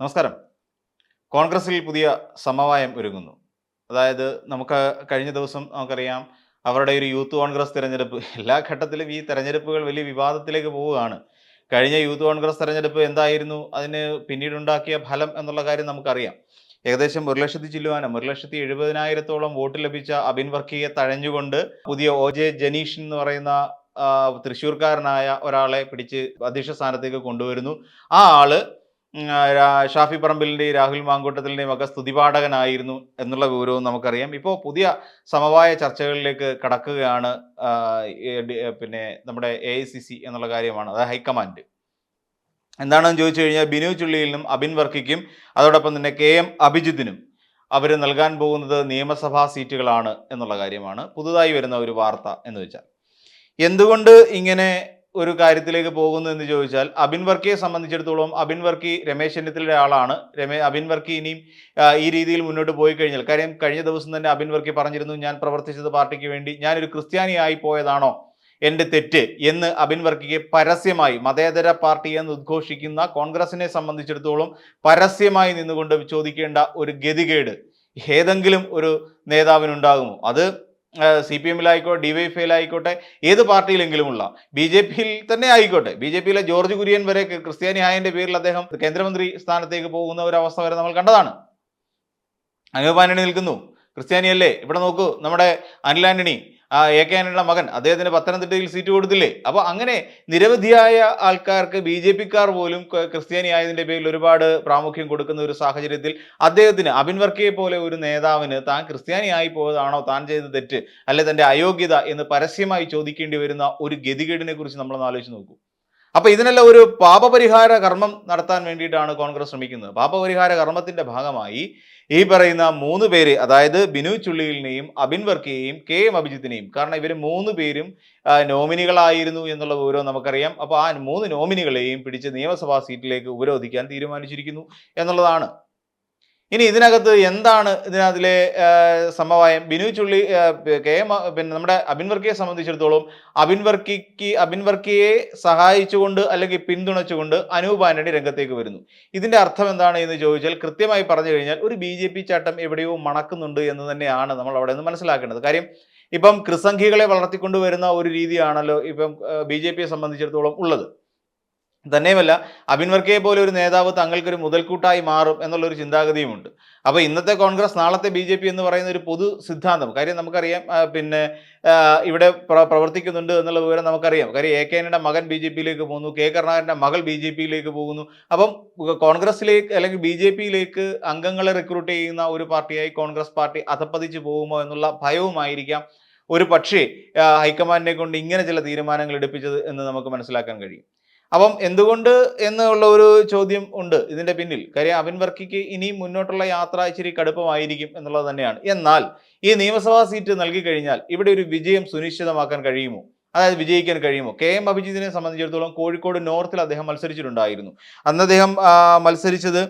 നമസ്കാരം. കോൺഗ്രസിൽ പുതിയ സമവായം ഒരുങ്ങുന്നു. അതായത് നമുക്ക് കഴിഞ്ഞ ദിവസം നമുക്കറിയാം അവരുടെ ഒരു യൂത്ത് കോൺഗ്രസ് തിരഞ്ഞെടുപ്പ്. എല്ലാ ഘട്ടത്തിലും ഈ തെരഞ്ഞെടുപ്പുകൾ വലിയ വിവാദത്തിലേക്ക് പോവുകയാണ്. കഴിഞ്ഞ യൂത്ത് കോൺഗ്രസ് തെരഞ്ഞെടുപ്പ് എന്തായിരുന്നു? അതിന് പിന്നീടുണ്ടാക്കിയ ഫലം എന്നുള്ള കാര്യം നമുക്കറിയാം. ഏകദേശം ഒരു ലക്ഷത്തി ചില്ലുവാനും ഒരു ലക്ഷത്തി എഴുപതിനായിരത്തോളം വോട്ട് ലഭിച്ച അബിൻ വർക്കിയെ തഴഞ്ഞുകൊണ്ട് പുതിയ ഒ ജെ ജനീഷ് എന്ന് പറയുന്ന തൃശ്ശൂർക്കാരനായ ഒരാളെ പിടിച്ച് അധ്യക്ഷ സ്ഥാനത്തേക്ക് കൊണ്ടുവരുന്നു. ആ ആൾ ഷാഫി പറമ്പിലിന്റെയും രാഹുൽ മാങ്കൂട്ടത്തിന്റെയും ഒക്കെ സ്തുതിപാഠകനായിരുന്നു എന്നുള്ള വിവരവും നമുക്കറിയാം. ഇപ്പോൾ പുതിയ സമവായ ചർച്ചകളിലേക്ക് കടക്കുകയാണ് പിന്നെ നമ്മുടെ എ എന്നുള്ള കാര്യമാണ് അതായത് ഹൈക്കമാൻഡ്. എന്താണെന്ന് ചോദിച്ചു കഴിഞ്ഞാൽ ബിനു ചുള്ളിയിലും അബിൻ വർക്കിക്കും അതോടൊപ്പം തന്നെ കെ എം അഭിജിത്തിനും അവർ നൽകാൻ പോകുന്നത് നിയമസഭാ സീറ്റുകളാണ് എന്നുള്ള കാര്യമാണ്. പുതുതായി വരുന്ന ഒരു വാർത്ത എന്ന് വെച്ചാൽ. എന്തുകൊണ്ട് ഇങ്ങനെ ഒരു കാര്യത്തിലേക്ക് പോകുന്നു എന്ന് ചോദിച്ചാൽ അബിൻ വർക്കിയെ സംബന്ധിച്ചിടത്തോളം അബിൻ വർക്കി രമേശ് ചെന്നിത്തലയുടെ ആളാണ്. രമേ അബിൻ വർക്കി ഇനിയും ഈ രീതിയിൽ മുന്നോട്ട് പോയി കഴിഞ്ഞാൽ കാര്യം കഴിഞ്ഞ ദിവസം തന്നെ അബിൻ വർക്കി പറഞ്ഞിരുന്നു ഞാൻ പ്രവർത്തിച്ചത് പാർട്ടിക്ക് വേണ്ടി ഞാനൊരു ക്രിസ്ത്യാനിയായി പോയതാണോ എന്റെ തെറ്റ്? എന്ന് അബിൻ വർക്കിയെ പരസ്യമായി മതേതര പാർട്ടി എന്ന് ഉദ്ഘോഷിക്കുന്ന കോൺഗ്രസിനെ സംബന്ധിച്ചിടത്തോളം പരസ്യമായി നിന്നുകൊണ്ട് ചോദിക്കേണ്ട ഒരു ഗതികേട് ഏതെങ്കിലും ഒരു നേതാവിനുണ്ടാകുമോ? അത് സി പി എമ്മിലായിക്കോട്ടെ ഐയിലായിക്കോട്ടെ ഏത് പാർട്ടിയിലെങ്കിലുമുള്ള ബി ജെ പിയിൽ തന്നെ ആയിക്കോട്ടെ. ബി ജെ പിയിലെ ജോർജ് കുര്യൻ വരെ ക്രിസ്ത്യാനി ആയതിന്റെ പേരിൽ അദ്ദേഹം കേന്ദ്രമന്ത്രി സ്ഥാനത്തേക്ക് പോകുന്ന ഒരു അവസ്ഥ വരെ നമ്മൾ കണ്ടതാണ്. അനൂപ് നിൽക്കുന്നു. ക്രിസ്ത്യാനിയല്ലേ? ഇവിടെ നോക്കൂ നമ്മുടെ അനിൽ ആന്റണി എ കെ ആന്റണിയുടെ മകൻ അദ്ദേഹത്തിന് പത്തനംതിട്ടയിൽ സീറ്റ് കൊടുത്തില്ലേ? അപ്പോൾ അങ്ങനെ നിരവധിയായ ആൾക്കാർക്ക് ബി ജെ പിക്കാർ പോലും ക്രിസ്ത്യാനി ആയതിന്റെ പേരിൽ ഒരുപാട് പ്രാമുഖ്യം കൊടുക്കുന്ന ഒരു സാഹചര്യത്തിൽ അദ്ദേഹത്തിന് അബിൻ വർക്കിയെ പോലെ ഒരു നേതാവിന് താൻ ക്രിസ്ത്യാനി ആയി പോയതാണോ? താൻ ചെയ്ത തെറ്റ് അല്ലെ തന്റെ അയോഗ്യത എന്ന് പരസ്യമായി ചോദിക്കേണ്ടി വരുന്ന ഒരു ഗതികേടിനെ കുറിച്ച് നമ്മളൊന്ന് ആലോചിച്ച് നോക്കൂ. അപ്പൊ ഇതിനെല്ലാം ഒരു പാപപരിഹാര കർമ്മം നടത്താൻ വേണ്ടിയിട്ടാണ് കോൺഗ്രസ് ശ്രമിക്കുന്നത്. പാപപരിഹാര കർമ്മത്തിന്റെ ഭാഗമായി ഈ പറയുന്ന മൂന്ന് പേര് അതായത് ബിനു ചുള്ളിയിലിനെയും അബിൻ വർക്കിയെയും കെ എം അഭിജിത്തിനെയും കാരണം ഇവർ മൂന്ന് പേരും നോമിനികളായിരുന്നു എന്നുള്ള വിവരം നമുക്കറിയാം. അപ്പോൾ ആ മൂന്ന് നോമിനികളെയും പിടിച്ച് നിയമസഭാ സീറ്റിലേക്ക് ഉപരോധിക്കാൻ തീരുമാനിച്ചിരിക്കുന്നു എന്നുള്ളതാണ്. ഇനി ഇതിനകത്ത് എന്താണ് ഇതിനകത്തിലെ സമവായം? ബിനു ചുള്ളി കെ എം പിന്നെ നമ്മുടെ അബിൻവർക്കിയെ സംബന്ധിച്ചിടത്തോളം അബിൻ വർക്കിക്ക് അബിൻ വർക്കിയെ സഹായിച്ചുകൊണ്ട് അല്ലെങ്കിൽ പിന്തുണച്ചുകൊണ്ട് അനൂപ് ആന്റണി രംഗത്തേക്ക് വരുന്നു. ഇതിന്റെ അർത്ഥം എന്താണ് എന്ന് ചോദിച്ചാൽ കൃത്യമായി പറഞ്ഞു കഴിഞ്ഞാൽ ഒരു ബി ജെ പി ചട്ടം എവിടെയോ മണക്കുന്നുണ്ട് എന്ന് തന്നെയാണ് നമ്മൾ അവിടെ നിന്ന് മനസ്സിലാക്കേണ്ടത്. കാര്യം ഇപ്പം ക്രിസംഖികളെ വളർത്തിക്കൊണ്ടുവരുന്ന ഒരു രീതിയാണല്ലോ ഇപ്പം ബി ജെ പിയെ സംബന്ധിച്ചിടത്തോളം ഉള്ളത്. തന്നെയുമല്ല അബിൻ വർക്കയെ പോലെ ഒരു നേതാവ് തങ്ങൾക്കൊരു മുതൽക്കൂട്ടായി മാറും എന്നുള്ളൊരു ചിന്താഗതിയുമുണ്ട്. അപ്പോൾ ഇന്നത്തെ കോൺഗ്രസ് നാളത്തെ ബി ജെ പി എന്ന് പറയുന്ന ഒരു പൊതു സിദ്ധാന്തം കാര്യം നമുക്കറിയാം പിന്നെ ഇവിടെ പ്ര- പ്രവർത്തിക്കുന്നുണ്ട് എന്നുള്ള വിവരം നമുക്കറിയാം. കാര്യം എ കെ മകൻ ബി ജെ പിയിലേക്ക് പോകുന്നു കെ കരുണാകരന്റെ മകൾ ബി ജെ പിയിലേക്ക് പോകുന്നു. അപ്പം കോൺഗ്രസിലേക്ക് അല്ലെങ്കിൽ ബി ജെ പിയിലേക്ക് അംഗങ്ങളെ റിക്രൂട്ട് ചെയ്യുന്ന ഒരു പാർട്ടിയായി കോൺഗ്രസ് പാർട്ടി അധപ്പതിച്ചു പോകുമോ എന്നുള്ള ഭയവുമായിരിക്കാം ഒരു പക്ഷേ ഹൈക്കമാൻഡിനെ കൊണ്ട് ഇങ്ങനെ ചില തീരുമാനങ്ങൾ എടുപ്പിച്ചത് എന്ന് നമുക്ക് മനസ്സിലാക്കാൻ കഴിയും. അപ്പം എന്തുകൊണ്ട് എന്നുള്ള ഒരു ചോദ്യം ഉണ്ട് ഇതിന്റെ പിന്നിൽ. കാര്യം അവിൻ വർക്കിക്ക് ഇനിയും മുന്നോട്ടുള്ള യാത്ര ഇച്ചിരി കടുപ്പമായിരിക്കും എന്നുള്ളത് തന്നെയാണ്. എന്നാൽ ഈ നിയമസഭാ സീറ്റ് നൽകി കഴിഞ്ഞാൽ ഇവിടെ ഒരു വിജയം സുനിശ്ചിതമാക്കാൻ കഴിയുമോ? അതായത് വിജയിക്കാൻ കഴിയുമോ? കെ എം അഭിജിത്തിനെ സംബന്ധിച്ചിടത്തോളം കോഴിക്കോട് നോർത്തിൽ അദ്ദേഹം മത്സരിച്ചിട്ടുണ്ടായിരുന്നു. അന്ന് അദ്ദേഹം മത്സരിച്ചത്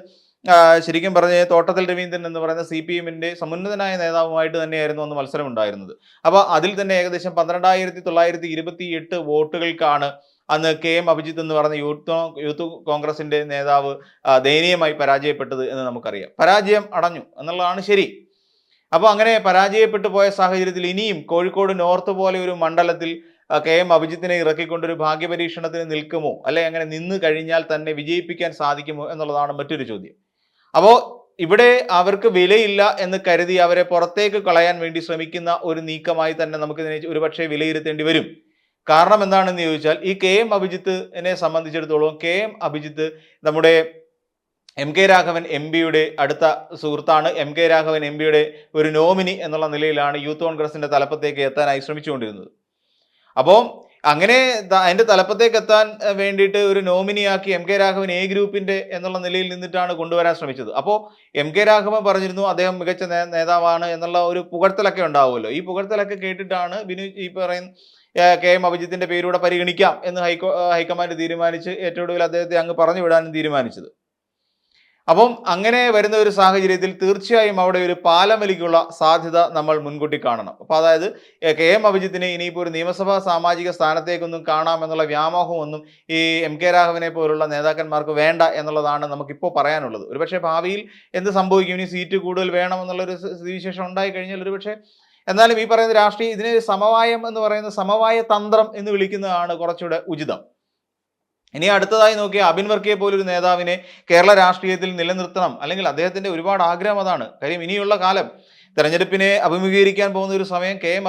ശരിക്കും പറഞ്ഞ തോട്ടത്തിൽ രവീന്ദ്രൻ എന്ന് പറയുന്ന സി പി എമ്മിന്റെ സമുന്നതനായ നേതാവുമായിട്ട് തന്നെയായിരുന്നു അന്ന് മത്സരം ഉണ്ടായിരുന്നത് അപ്പോൾ അതിൽ തന്നെ ഏകദേശം പന്ത്രണ്ടായിരത്തി തൊള്ളായിരത്തി ഇരുപത്തി എട്ട് വോട്ടുകൾക്കാണ് അന്ന് കെ എം അഭിജിത്ത് എന്ന് പറഞ്ഞ യൂത്ത് യൂത്ത് കോൺഗ്രസിന്റെ നേതാവ് ദയനീയമായി പരാജയപ്പെട്ടത് എന്ന് നമുക്കറിയാം. പരാജയം അടഞ്ഞു എന്നുള്ളതാണ് ശരി. അപ്പോൾ അങ്ങനെ പരാജയപ്പെട്ടു പോയ സാഹചര്യത്തിൽ ഇനിയും കോഴിക്കോട് നോർത്ത് പോലെ ഒരു മണ്ഡലത്തിൽ കെ എം അഭിജിത്തിനെ ഇറക്കിക്കൊണ്ടൊരു ഭാഗ്യപരീക്ഷണത്തിന് നിൽക്കുമോ? അല്ലെ അങ്ങനെ നിന്ന് കഴിഞ്ഞാൽ തന്നെ വിജയിപ്പിക്കാൻ സാധിക്കുമോ എന്നുള്ളതാണ് മറ്റൊരു ചോദ്യം. അപ്പോൾ ഇവിടെ അവർക്ക് വിലയില്ല എന്ന് കരുതി അവരെ പുറത്തേക്ക് കളയാൻ വേണ്ടി ശ്രമിക്കുന്ന ഒരു നീക്കമായി തന്നെ നമുക്കിതിനെ ഒരുപക്ഷെ വിലയിരുത്തേണ്ടി വരും. കാരണം എന്താണെന്ന് ചോദിച്ചാൽ ഈ കെ എം അഭിജിത്ത് എന്നെ സംബന്ധിച്ചിടത്തോളം കെ എം അഭിജിത്ത് നമ്മുടെ എം കെ രാഘവൻ എം പിയുടെ അടുത്ത സുഹൃത്താണ്. എം കെ രാഘവൻ എം പിയുടെ ഒരു നോമിനി എന്നുള്ള നിലയിലാണ് യൂത്ത് കോൺഗ്രസിന്റെ തലപ്പത്തേക്ക് എത്താനായി ശ്രമിച്ചുകൊണ്ടിരുന്നത്. അപ്പോൾ അങ്ങനെ അതിന്റെ തലപ്പത്തേക്ക് എത്താൻ വേണ്ടിയിട്ട് ഒരു നോമിനിയാക്കി എം കെ രാഘവൻ എ ഗ്രൂപ്പിന്റെ എന്നുള്ള നിലയിൽ നിന്നിട്ടാണ് കൊണ്ടുവരാൻ ശ്രമിച്ചത്. അപ്പോൾ എം കെ രാഘവൻ പറഞ്ഞിരുന്നു അദ്ദേഹം മികച്ച നേതാവാണ് എന്നുള്ള ഒരു പുകഴ്ത്തലൊക്കെ ഉണ്ടാവുമല്ലോ. ഈ പുകഴ്ത്തലൊക്കെ കേട്ടിട്ടാണ് ബിനു ഈ പറയുന്ന കെ എം അഭിജിത്തിന്റെ പേരൂടെ പരിഗണിക്കാം എന്ന് ഹൈക്കോ ഹൈക്കമാൻഡ് തീരുമാനിച്ച് ഏറ്റവും ഒടുവിൽ അദ്ദേഹത്തെ അങ്ങ് പറഞ്ഞു വിടാനും തീരുമാനിച്ചത്. അപ്പം അങ്ങനെ വരുന്ന ഒരു സാഹചര്യത്തിൽ തീർച്ചയായും അവിടെ ഒരു പാലമലിക്കുള്ള സാധ്യത നമ്മൾ മുൻകൂട്ടി കാണണം. അപ്പോൾ അതായത് കെ എം അഭിജിത്തിനെ ഇനിയിപ്പോൾ ഒരു നിയമസഭാ സാമാജിക സ്ഥാനത്തേക്കൊന്നും കാണാമെന്നുള്ള വ്യാമോഹമൊന്നും ഈ എം കെ രാഘവനെ പോലുള്ള നേതാക്കന്മാർക്ക് വേണ്ട എന്നുള്ളതാണ് നമുക്കിപ്പോൾ പറയാനുള്ളത്. ഒരുപക്ഷെ ഭാവിയിൽ എന്ത് സംഭവിക്കും? ഇനി സീറ്റ് കൂടുതൽ വേണമെന്നുള്ളൊരു സ്ഥ- സ്ഥിതിവിശേഷം ഉണ്ടായി കഴിഞ്ഞാൽ ഒരുപക്ഷെ എന്നാലും ഈ പറയുന്ന രാഷ്ട്രീയ ഇതിനെ സമവായം എന്ന് പറയുന്ന സമവായ തന്ത്രം എന്ന് വിളിക്കുന്നതാണ് കുറച്ചുകൂടെ ഉചിതം. ഇനി അടുത്തതായി നോക്കിയ അബിൻ വർക്കിയെ പോലൊരു നേതാവിനെ കേരള രാഷ്ട്രീയത്തിൽ നിലനിർത്തണം. അല്ലെങ്കിൽ അദ്ദേഹത്തിന്റെ ഒരുപാട് ആഗ്രഹം അതാണ്. കാര്യം ഇനിയുള്ള കാലം തെരഞ്ഞെടുപ്പിനെ അഭിമുഖീകരിക്കാൻ പോകുന്ന ഒരു സമയം കെ എം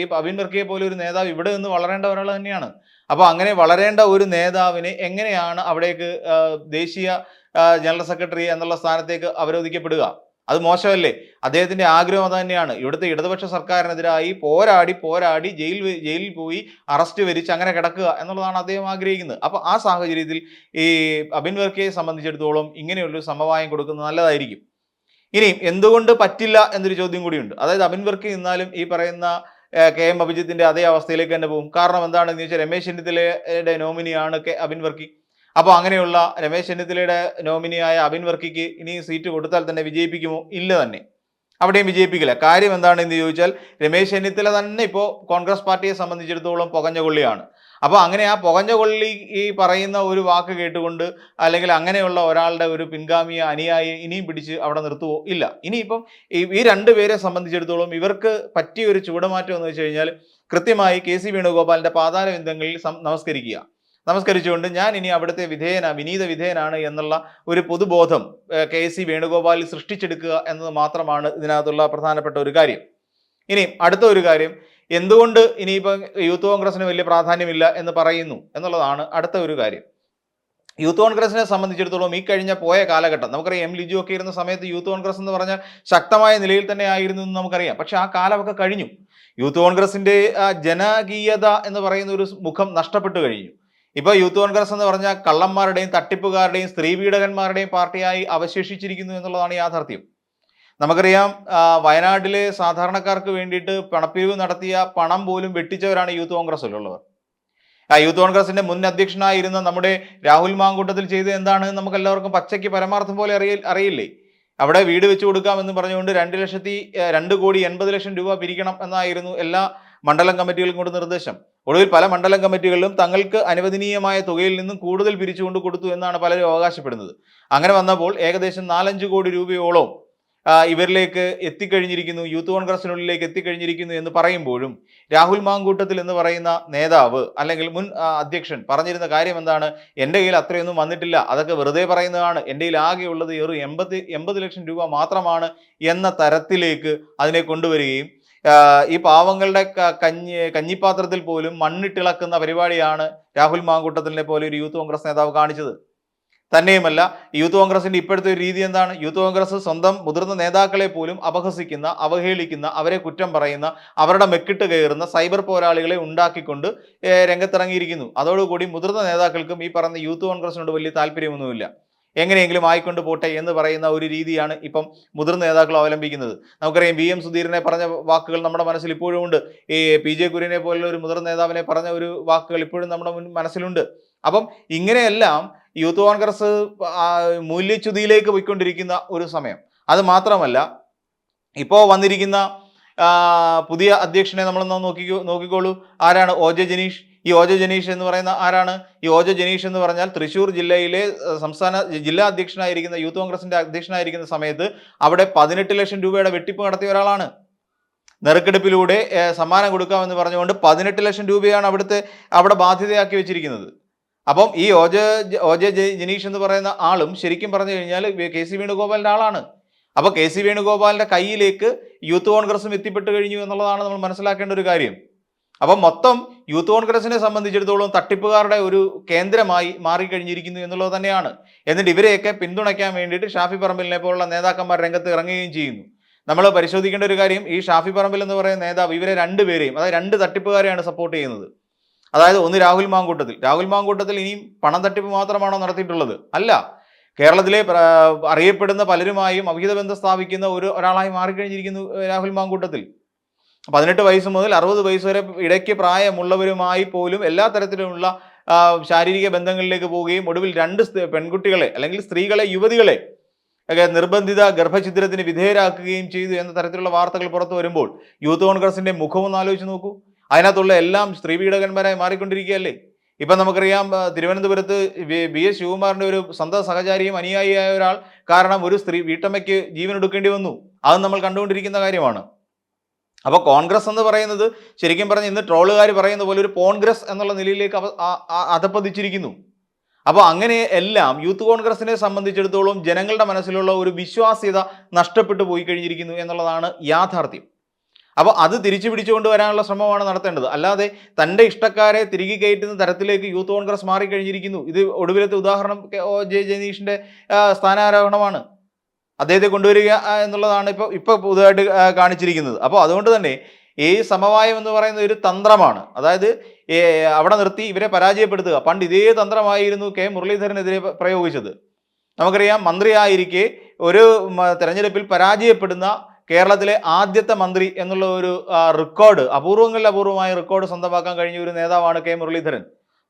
ഈ അബിൻ വർക്കിയെ പോലെ ഒരു നേതാവ് ഇവിടെ നിന്ന് വളരേണ്ട ഒരാൾ തന്നെയാണ്. അപ്പോൾ അങ്ങനെ വളരേണ്ട ഒരു നേതാവിനെ എങ്ങനെയാണ് അവിടേക്ക് ദേശീയ ജനറൽ സെക്രട്ടറി എന്നുള്ള സ്ഥാനത്തേക്ക് അവരോധിക്കപ്പെടുക? അത് മോശമല്ലേ? അദ്ദേഹത്തിന്റെ ആഗ്രഹം അത് തന്നെയാണ്. ഇവിടുത്തെ ഇടതുപക്ഷ സർക്കാരിനെതിരായി പോരാടി പോരാടി ജയിൽ ജയിലിൽ പോയി അറസ്റ്റ് വരിച്ച് അങ്ങനെ കിടക്കുക എന്നുള്ളതാണ് അദ്ദേഹം ആഗ്രഹിക്കുന്നത്. അപ്പോൾ ആ സാഹചര്യത്തിൽ ഈ അബിൻ വർക്കയെ സംബന്ധിച്ചിടത്തോളം ഇങ്ങനെയുള്ളൊരു സമവായം കൊടുക്കുന്നത് നല്ലതായിരിക്കും. ഇനിയും എന്തുകൊണ്ട് പറ്റില്ല എന്നൊരു ചോദ്യം കൂടിയുണ്ട്. അതായത് അബിൻ വർക്കി നിന്നാലും ഈ പറയുന്ന കെ എം അഭിജിത്തിന്റെ അതേ അവസ്ഥയിലേക്ക് തന്നെ പോകും. കാരണം എന്താണെന്ന് ചോദിച്ചാൽ രമേശ് ചെന്നിത്തലയുടെ നോമിനിയാണ് കെ അബിൻ വർക്കി. അപ്പോൾ അങ്ങനെയുള്ള രമേശ് ചെന്നിത്തലയുടെ നോമിനിയായ അബിൻ വർക്കിക്ക് ഇനി സീറ്റ് കൊടുത്താൽ തന്നെ വിജയിപ്പിക്കുമോ? ഇല്ല തന്നെ. അവിടെയും വിജയിപ്പിക്കില്ല. കാര്യം എന്താണെന്ന് ചോദിച്ചാൽ രമേശ് ചെന്നിത്തല തന്നെ ഇപ്പോൾ കോൺഗ്രസ് പാർട്ടിയെ സംബന്ധിച്ചിടത്തോളം പുകഞ്ഞ കൊള്ളിയാണ്. അപ്പോൾ അങ്ങനെ ആ പുകഞ്ഞ കൊള്ളി ഈ പറയുന്ന ഒരു വാക്ക് കേട്ടുകൊണ്ട് അല്ലെങ്കിൽ അങ്ങനെയുള്ള ഒരാളുടെ ഒരു പിൻഗാമിയെ അനുയായി ഇനിയും പിടിച്ച് അവിടെ നിർത്തുവോ? ഇല്ല. ഇനിയിപ്പം ഈ രണ്ട് പേരെ സംബന്ധിച്ചിടത്തോളം ഇവർക്ക് പറ്റിയ ഒരു ചുവടുമാറ്റം എന്ന് വെച്ച് കഴിഞ്ഞാൽ കൃത്യമായി കെ സി വേണുഗോപാലിന്റെ പാതാര ബിന്ദങ്ങളിൽ സം- നമസ്കരിക്കുക. നമസ്കരിച്ചുകൊണ്ട് ഞാൻ ഇനി അവിടുത്തെ വിധേയന വിനീത വിധേയനാണ് എന്നുള്ള ഒരു പൊതുബോധം കെ സി വേണുഗോപാലിൽ സൃഷ്ടിച്ചെടുക്കുക എന്നത് മാത്രമാണ് ഇതിനകത്തുള്ള പ്രധാനപ്പെട്ട ഒരു കാര്യം. ഇനി അടുത്ത ഒരു കാര്യം എന്തുകൊണ്ട് ഇനിയിപ്പം യൂത്ത് കോൺഗ്രസിന് വലിയ പ്രാധാന്യമില്ല എന്ന് പറയുന്നു എന്നുള്ളതാണ് അടുത്ത ഒരു കാര്യം. യൂത്ത് കോൺഗ്രസിനെ സംബന്ധിച്ചിടത്തോളം ഈ കഴിഞ്ഞ പോയ കാലഘട്ടം നമുക്കറിയാം എം ലിജു ഒക്കെ ഇരുന്ന സമയത്ത് യൂത്ത് കോൺഗ്രസ് എന്ന് പറഞ്ഞാൽ ശക്തമായ നിലയിൽ തന്നെ ആയിരുന്നു എന്ന് നമുക്കറിയാം. പക്ഷെ ആ കാലമൊക്കെ കഴിഞ്ഞു. യൂത്ത് കോൺഗ്രസിന്റെ ജനകീയത എന്ന് പറയുന്ന ഒരു മുഖം നഷ്ടപ്പെട്ടു കഴിഞ്ഞു. ഇപ്പൊ യൂത്ത് കോൺഗ്രസ് എന്ന് പറഞ്ഞാൽ കള്ളന്മാരുടെയും തട്ടിപ്പുകാരുടെയും സ്ത്രീ പീഡകന്മാരുടെയും പാർട്ടിയായി അവശേഷിച്ചിരിക്കുന്നു എന്നുള്ളതാണ് യാഥാർത്ഥ്യം. നമുക്കറിയാം വയനാട്ടിലെ സാധാരണക്കാർക്ക് വേണ്ടിയിട്ട് പണപ്പിരിവ് നടത്തിയ പണം പോലും വെട്ടിച്ചവരാണ് യൂത്ത് കോൺഗ്രസ്സിലുള്ളവർ. ആ യൂത്ത് കോൺഗ്രസിന്റെ മുൻ അധ്യക്ഷനായിരുന്ന നമ്മുടെ രാഹുൽ മാങ്കൂട്ടത്തിൽ ചെയ്തത് എന്താണ് നമുക്ക് എല്ലാവർക്കും പച്ചയ്ക്ക് പരമാർത്ഥം പോലെ അറിയ അറിയില്ലേ? അവിടെ വീട് വെച്ചു കൊടുക്കാമെന്ന് പറഞ്ഞുകൊണ്ട് രണ്ട് ലക്ഷത്തി രണ്ട് കോടി എൺപത് ലക്ഷം രൂപ പിരിക്കണം എന്നായിരുന്നു എല്ലാ മണ്ഡലം കമ്മിറ്റികൾക്കും കൂടെ നിർദ്ദേശം. ഒടുവിൽ പല മണ്ഡലം കമ്മിറ്റികളിലും തങ്ങൾക്ക് അനുവദനീയമായ തുകയിൽ നിന്നും കൂടുതൽ പിരിച്ചുകൊണ്ട് കൊടുത്തു എന്നാണ് പലരും അവകാശപ്പെടുന്നത്. അങ്ങനെ വന്നപ്പോൾ ഏകദേശം നാലഞ്ച് കോടി രൂപയോളം ഇവരിലേക്ക് എത്തിക്കഴിഞ്ഞിരിക്കുന്നു യൂത്ത് കോൺഗ്രസിനുള്ളിലേക്ക് എത്തിക്കഴിഞ്ഞിരിക്കുന്നു എന്ന് പറയുമ്പോഴും രാഹുൽ മാങ്കൂട്ടത്തിൽ എന്ന് പറയുന്ന നേതാവ് അല്ലെങ്കിൽ മുൻ അധ്യക്ഷൻ പറഞ്ഞിരുന്ന കാര്യം എന്താണ്? എന്റെ കയ്യിൽ അത്രയൊന്നും വന്നിട്ടില്ല അതൊക്കെ വെറുതെ പറയുന്നതാണ് എന്റെ കയ്യിൽ ആകെയുള്ളത് ഒരു എൺപത് എൺപത് ലക്ഷം രൂപ മാത്രമാണ് എന്ന തരത്തിലേക്ക് അതിനെ കൊണ്ടുവരികയും ഈ പാവങ്ങളുടെ കഞ്ഞി കഞ്ഞിപ്പാത്രത്തിൽ പോലും മണ്ണിട്ടിളക്കുന്ന പരിപാടിയാണ് രാഹുൽ മാങ്കൂട്ടത്തിനെ പോലെ ഒരു യൂത്ത് കോൺഗ്രസ് നേതാവ് കാണിച്ചത്. തന്നെയുമല്ല യൂത്ത് കോൺഗ്രസിന്റെ ഇപ്പോഴത്തെ ഒരു രീതി എന്താണ്? യൂത്ത് കോൺഗ്രസ് സ്വന്തം മുതിർന്ന നേതാക്കളെ പോലും അപഹസിക്കുന്ന അവഹേളിക്കുന്ന അവരെ കുറ്റം പറയുന്ന അവരുടെ മെക്കിട്ട് കയറുന്ന സൈബർ പോരാളികളെ ഉണ്ടാക്കിക്കൊണ്ട് രംഗത്തിറങ്ങിയിരിക്കുന്നു. അതോടുകൂടി മുതിർന്ന നേതാക്കൾക്കും ഈ പറയുന്ന യൂത്ത് കോൺഗ്രസിനോട് വലിയ താല്പര്യമൊന്നുമില്ല. എങ്ങനെയെങ്കിലും ആയിക്കൊണ്ട് പോട്ടെ എന്ന് പറയുന്ന ഒരു രീതിയാണ് ഇപ്പം മുതിർന്ന നേതാക്കൾ അവലംബിക്കുന്നത്. നമുക്കറിയാം വി എം സുധീരനെ പറഞ്ഞ വാക്കുകൾ നമ്മുടെ മനസ്സിൽ ഇപ്പോഴും ഉണ്ട്. ഈ പി ജെ കുര്യനെ പോലുള്ള ഒരു മുതിർന്ന നേതാവിനെ പറഞ്ഞ ഒരു വാക്കുകൾ ഇപ്പോഴും നമ്മുടെ മനസ്സിലുണ്ട്. അപ്പം ഇങ്ങനെയെല്ലാം യൂത്ത് കോൺഗ്രസ് മൂല്യച്യുതിയിലേക്ക് പോയിക്കൊണ്ടിരിക്കുന്ന ഒരു സമയം. അത് മാത്രമല്ല ഇപ്പോൾ വന്നിരിക്കുന്ന പുതിയ അധ്യക്ഷനെ നമ്മളൊന്ന് നോക്കി നോക്കിക്കോളൂ. ആരാണ്? O J Janeesh. ഈ ഓജ ജനീഷ് എന്ന് പറയുന്ന ആരാണ്? ഈ ഓജ ജനീഷ് എന്ന് പറഞ്ഞാൽ തൃശ്ശൂർ ജില്ലയിലെ സംസ്ഥാന ജില്ലാ അധ്യക്ഷനായിരിക്കുന്ന യൂത്ത് കോൺഗ്രസിന്റെ അധ്യക്ഷനായിരിക്കുന്ന സമയത്ത് അവിടെ പതിനെട്ട് ലക്ഷം രൂപയുടെ വെട്ടിപ്പ് നടത്തിയ ഒരാളാണ്. നെറുക്കെടുപ്പിലൂടെ സമ്മാനം കൊടുക്കാമെന്ന് പറഞ്ഞുകൊണ്ട് പതിനെട്ട് ലക്ഷം രൂപയാണ് അവിടുത്തെ അവിടെ ബാധ്യതയാക്കി വെച്ചിരിക്കുന്നത്. അപ്പം ഈ ഓജ ഓജ ജനീഷ് എന്ന് പറയുന്ന ആളും ശരിക്കും പറഞ്ഞു കഴിഞ്ഞാൽ കെ സി വേണുഗോപാലിന്റെ ആളാണ്. അപ്പോൾ കെ സി വേണുഗോപാലിന്റെ കയ്യിലേക്ക് യൂത്ത് കോൺഗ്രസും എത്തിപ്പെട്ട് കഴിഞ്ഞു എന്നുള്ളതാണ് നമ്മൾ മനസ്സിലാക്കേണ്ട ഒരു കാര്യം. അപ്പം മൊത്തം യൂത്ത് കോൺഗ്രസിനെ സംബന്ധിച്ചിടത്തോളം തട്ടിപ്പുകാരുടെ ഒരു കേന്ദ്രമായി മാറിക്കഴിഞ്ഞിരിക്കുന്നു എന്നുള്ളത് തന്നെയാണ്. എന്നിട്ട് ഇവരെയൊക്കെ പിന്തുണയ്ക്കാൻ വേണ്ടിയിട്ട് ഷാഫി പറമ്പിലിനെ പോലുള്ള നേതാക്കന്മാർ രംഗത്ത് ഇറങ്ങുകയും ചെയ്യുന്നു. നമ്മൾ പരിശോധിക്കേണ്ട ഒരു കാര്യം ഈ ഷാഫി പറമ്പിൽ എന്ന് പറയുന്ന നേതാവ് ഇവരെ രണ്ടുപേരെയും അതായത് രണ്ട് തട്ടിപ്പുകാരെയാണ് സപ്പോർട്ട് ചെയ്യുന്നത്. അതായത് ഒന്ന് രാഹുൽ മാങ്കൂട്ടത്തിൽ. രാഹുൽ മാങ്കൂട്ടത്തിൽ ഇനിയും പണം തട്ടിപ്പ് മാത്രമാണോ നടത്തിയിട്ടുള്ളത്? അല്ല. കേരളത്തിലെ അറിയപ്പെടുന്ന പലരുമായും അവിഹിത ബന്ധം സ്ഥാപിക്കുന്ന ഒരു ഒരാളായി മാറിക്കഴിഞ്ഞിരിക്കുന്നു രാഹുൽ മാങ്കൂട്ടത്തിൽ. പതിനെട്ട് വയസ്സ് മുതൽ അറുപത് വയസ്സ് വരെ ഇടയ്ക്ക് പ്രായമുള്ളവരുമായി പോലും എല്ലാ തരത്തിലുമുള്ള ശാരീരിക ബന്ധങ്ങളിലേക്ക് പോവുകയും ഒടുവിൽ രണ്ട് പെൺകുട്ടികളെ അല്ലെങ്കിൽ സ്ത്രീകളെ യുവതികളെ ഒക്കെ നിർബന്ധിത ഗർഭഛിദ്രത്തിന് വിധേയരാക്കുകയും ചെയ്തു എന്ന തരത്തിലുള്ള വാർത്തകൾ പുറത്തു വരുമ്പോൾ യൂത്ത് കോൺഗ്രസിന്റെ മുഖം ഒന്ന് ആലോചിച്ച് നോക്കൂ. അതിനകത്തുള്ള എല്ലാം സ്ത്രീ പീഡകന്മാരായി മാറിക്കൊണ്ടിരിക്കുകയല്ലേ? ഇപ്പം നമുക്കറിയാം തിരുവനന്തപുരത്ത് ബി എസ് ശിവകുമാറിന്റെ ഒരു സ്വന്തം സഹചാരിയും അനുയായിയായ ഒരാൾ കാരണം ഒരു സ്ത്രീ വീട്ടമ്മയ്ക്ക് ജീവൻ എടുക്കേണ്ടി വന്നു. അത് നമ്മൾ കണ്ടുകൊണ്ടിരിക്കുന്ന കാര്യമാണ്. അപ്പോൾ കോൺഗ്രസ് എന്ന് പറയുന്നത് ശരിക്കും പറഞ്ഞ് ഇന്ന് ട്രോളുകാർ പറയുന്ന പോലെ ഒരു കോൺഗ്രസ് എന്നുള്ള നിലയിലേക്ക് അധപ്പതിച്ചിരിക്കുന്നു. അപ്പോൾ അങ്ങനെ എല്ലാം യൂത്ത് കോൺഗ്രസിനെ സംബന്ധിച്ചിടത്തോളം ജനങ്ങളുടെ മനസ്സിലുള്ള ഒരു വിശ്വാസ്യത നഷ്ടപ്പെട്ടു പോയി കഴിഞ്ഞിരിക്കുന്നു എന്നുള്ളതാണ് യാഥാർത്ഥ്യം. അപ്പോൾ അത് തിരിച്ചു പിടിച്ചുകൊണ്ട് വരാനുള്ള ശ്രമമാണ് നടത്തേണ്ടത്. അല്ലാതെ തന്റെ ഇഷ്ടക്കാരെ തിരികെ കയറ്റുന്ന തരത്തിലേക്ക് യൂത്ത് കോൺഗ്രസ് മാറിക്കഴിഞ്ഞിരിക്കുന്നു. ഇത് ഒടുവിലത്തെ ഉദാഹരണം ജെ ജനീഷിന്റെ സ്ഥാനാരോഹണമാണ്. അദ്ദേഹത്തെ കൊണ്ടുവരിക എന്നുള്ളതാണ് ഇപ്പോൾ ഇപ്പോൾ പുതുതായിട്ട് കാണിച്ചിരിക്കുന്നത്. അപ്പോൾ അതുകൊണ്ട് തന്നെ ഈ സമവായം എന്ന് പറയുന്ന ഒരു തന്ത്രമാണ്. അതായത് അവിടെ നിർത്തി ഇവരെ പരാജയപ്പെടുത്തുക. പണ്ട് ഇതേ തന്ത്രമായിരുന്നു കെ മുരളീധരനെതിരെ പ്രയോഗിച്ചത്. നമുക്കറിയാം മന്ത്രിയായിരിക്കെ ഒരു തെരഞ്ഞെടുപ്പിൽ പരാജയപ്പെടുന്ന കേരളത്തിലെ ആദ്യത്തെ മന്ത്രി എന്നുള്ള ഒരു റെക്കോർഡ് അപൂർവങ്ങളിൽ അപൂർവമായ റെക്കോർഡ് സ്വന്തമാക്കാൻ കഴിഞ്ഞ ഒരു നേതാവാണ് കെ മുരളീധരൻ.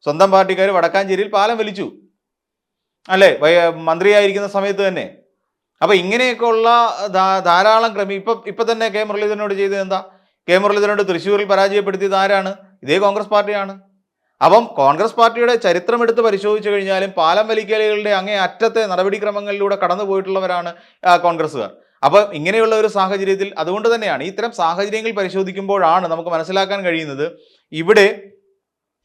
സ്വന്തം പാർട്ടിക്കാർ വടക്കാഞ്ചേരിയിൽ പാലം വലിച്ചു. അല്ലേ? മന്ത്രിയായിരിക്കുന്ന സമയത്ത് തന്നെ. അപ്പൊ ഇങ്ങനെയൊക്കെയുള്ള ധാരാളം ക്രമീ ഇപ്പൊ ഇപ്പൊ തന്നെ കെ മുരളീധരനോട് ചെയ്തത് എന്താ? കെ മുരളീധരനോട് തൃശ്ശൂരിൽ പരാജയപ്പെടുത്തിയത് ആരാണ്? ഇതേ കോൺഗ്രസ് പാർട്ടിയാണ്. അപ്പം കോൺഗ്രസ് പാർട്ടിയുടെ ചരിത്രം എടുത്ത് പരിശോധിച്ചു കഴിഞ്ഞാലും പാലം വലിക്കലുകളുടെ അങ്ങേ അറ്റത്തെ നടപടിക്രമങ്ങളിലൂടെ കടന്നു പോയിട്ടുള്ളവരാണ് കോൺഗ്രസ്സുകാർ. അപ്പം ഇങ്ങനെയുള്ള ഒരു സാഹചര്യത്തിൽ അതുകൊണ്ട് തന്നെയാണ് ഇത്തരം സാഹചര്യങ്ങൾ പരിശോധിക്കുമ്പോഴാണ് നമുക്ക് മനസ്സിലാക്കാൻ കഴിയുന്നത് ഇവിടെ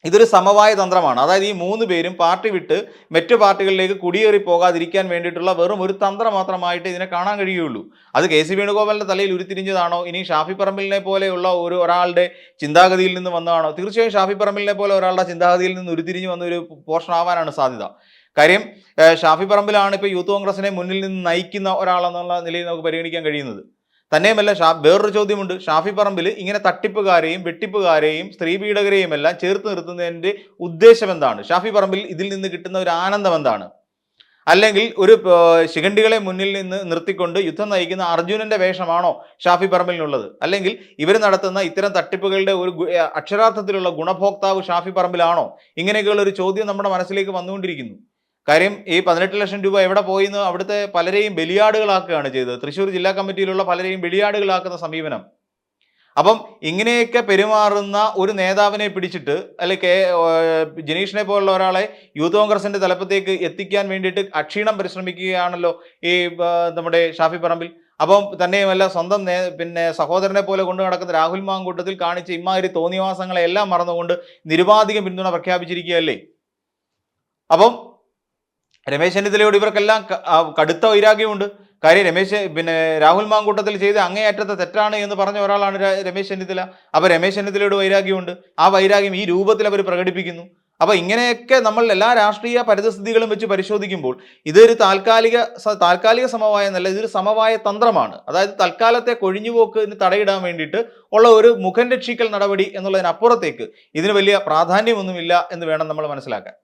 ഇതൊരു സമവായ തന്ത്രമാണ്. അതായത് ഈ മൂന്ന് പേരും പാർട്ടി വിട്ട് മറ്റു പാർട്ടികളിലേക്ക് കുടിയേറി പോകാതിരിക്കാൻ വേണ്ടിയിട്ടുള്ള വെറും ഒരു തന്ത്രം മാത്രമായിട്ട് ഇതിനെ കാണാൻ കഴിയുള്ളൂ അത് കെ സി വേണുഗോപാലിന്റെ തലയിൽ ഉരുത്തിരിഞ്ഞതാണോ? ഇനി ഷാഫി പറമ്പിലിനെ പോലെയുള്ള ഒരു ഒരാളുടെ ചിന്താഗതിയിൽ നിന്ന് വന്നതാണോ? തീർച്ചയായും ഷാഫി പറമ്പിലിനെ പോലെ ഒരാളുടെ ചിന്താഗതിയിൽ നിന്ന് ഉരുത്തിരിഞ്ഞ് വന്ന ഒരു പോർഷൻ ആവാനാണ് സാധ്യത. കാര്യം ഷാഫി പറമ്പിലാണ് ഇപ്പോൾ യൂത്ത് കോൺഗ്രസിനെ മുന്നിൽ നിന്ന് നയിക്കുന്ന ഒരാളെന്നുള്ള നിലയിൽ നമുക്ക് പരിഗണിക്കാൻ കഴിയുന്നത്. തന്നെയുമല്ല ഷാ വേറൊരു ചോദ്യമുണ്ട്. ഷാഫി പറമ്പിൽ ഇങ്ങനെ തട്ടിപ്പുകാരെയും വെട്ടിപ്പുകാരെയും സ്ത്രീ എല്ലാം ചേർത്ത് നിർത്തുന്നതിന്റെ ഉദ്ദേശം എന്താണ്? ഷാഫി പറമ്പിൽ ഇതിൽ നിന്ന് കിട്ടുന്ന ഒരു ആനന്ദം എന്താണ്? അല്ലെങ്കിൽ ഒരു ശിഖണ്ഡികളെ മുന്നിൽ നിന്ന് നിർത്തിക്കൊണ്ട് യുദ്ധം നയിക്കുന്ന അർജുനന്റെ വേഷമാണോ ഷാഫി പറമ്പിലിനുള്ളത് അല്ലെങ്കിൽ ഇവർ നടത്തുന്ന ഇത്തരം തട്ടിപ്പുകളുടെ ഒരു അക്ഷരാർത്ഥത്തിലുള്ള ഗുണഭോക്താവ് ഷാഫി പറമ്പിലാണോ ഇങ്ങനെയൊക്കെയുള്ള ഒരു ചോദ്യം നമ്മുടെ മനസ്സിലേക്ക് വന്നുകൊണ്ടിരിക്കുന്നു. കാര്യം ഈ പതിനെട്ട് ലക്ഷം രൂപ എവിടെ പോയി എന്ന് അവിടുത്തെ പലരെയും ബലിയാടുകളാക്കുകയാണ് ചെയ്തത്. തൃശ്ശൂർ ജില്ലാ കമ്മിറ്റിയിലുള്ള പലരെയും ബലിയാടുകളാക്കുന്ന സമീപനം. അപ്പം ഇങ്ങനെയൊക്കെ പെരുമാറുന്ന ഒരു നേതാവിനെ പിടിച്ചിട്ട് അല്ലെ കെ ജനീഷിനെ പോലുള്ള ഒരാളെ യൂത്ത് കോൺഗ്രസിന്റെ തലപ്പത്തേക്ക് എത്തിക്കാൻ വേണ്ടിയിട്ട് അക്ഷീണം പരിശ്രമിക്കുകയാണല്ലോ ഈ നമ്മുടെ ഷാഫി പറമ്പിൽ. അപ്പം തന്നെയുമല്ല സ്വന്തം പിന്നെ സഹോദരനെ പോലെ കൊണ്ടു നടക്കുന്ന രാഹുൽ മാങ്കൂട്ടത്തിൽ കാണിച്ച ഇമാതിരി തോന്നിവാസങ്ങളെ എല്ലാം മറന്നുകൊണ്ട് നിരുപാധികം പിന്തുണ പ്രഖ്യാപിച്ചിരിക്കുകയല്ലേ? അപ്പം രമേശ് ചെന്നിത്തലയോട് ഇവർക്കെല്ലാം കടുത്ത വൈരാഗ്യമുണ്ട്. കാര്യം രമേശ് പിന്നെ രാഹുൽ മാങ്കൂട്ടത്തിൽ ചെയ്ത് അങ്ങേയറ്റത്തെ തെറ്റാണ് എന്ന് പറഞ്ഞ ഒരാളാണ് രമേശ് ചെന്നിത്തല. അപ്പോൾ രമേശ് ചെന്നിത്തലയോട് വൈരാഗ്യമുണ്ട്. ആ വൈരാഗ്യം ഈ രൂപത്തിൽ അവർ പ്രകടിപ്പിക്കുന്നു. അപ്പോൾ ഇങ്ങനെയൊക്കെ നമ്മൾ എല്ലാ രാഷ്ട്രീയ പരിതസ്ഥിതികളും വെച്ച് പരിശോധിക്കുമ്പോൾ ഇതൊരു താൽക്കാലിക താൽക്കാലിക സമവായം എന്നല്ല ഇതൊരു സമവായ തന്ത്രമാണ്. അതായത് തൽക്കാലത്തെ കൊഴിഞ്ഞുപോക്കിന് തടയിടാൻ വേണ്ടിയിട്ട് ഉള്ള ഒരു മുഖം രക്ഷിക്കൽ നടപടി എന്നുള്ളതിനപ്പുറത്തേക്ക് ഇതിന് വലിയ പ്രാധാന്യമൊന്നുമില്ല എന്ന് വേണം നമ്മൾ മനസ്സിലാക്കാൻ.